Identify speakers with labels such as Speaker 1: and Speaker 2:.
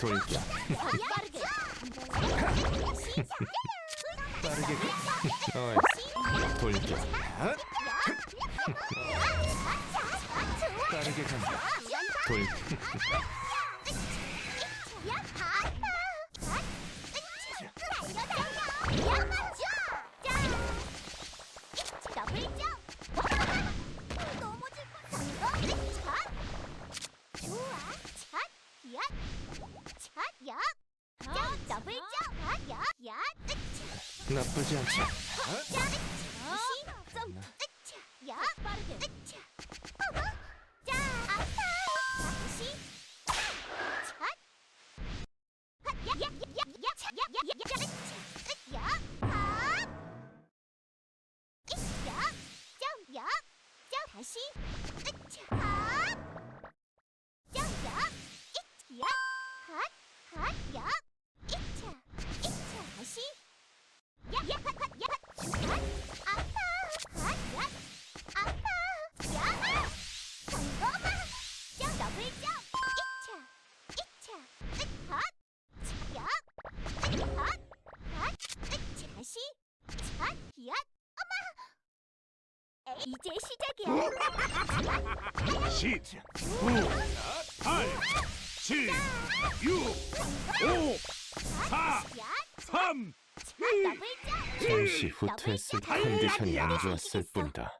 Speaker 1: 돌격 빠르게 돌격 빠르게 간다 돌
Speaker 2: 더블 점! 어? 야! 야! 으차!
Speaker 1: 나쁘지 않죠.
Speaker 2: 야! 어? 으차! 시! 점! 으차! 야! 빠르게! 으차! 어 자! 아파! 다시! 차! 하! 야! 야! 야! 야! 야! 야! 야! 야! 으차! 으! 야! 하! 으! 야! 점! 다시! 으차! 하! 이, 이제 시작이야.
Speaker 3: 시작! 구, 팔, 칠, 육, 오, 사,
Speaker 2: 야
Speaker 3: 삼,
Speaker 2: 더블 점
Speaker 1: 잠시 후퇴했을 때 컨디션이 안 좋았을 뿐이다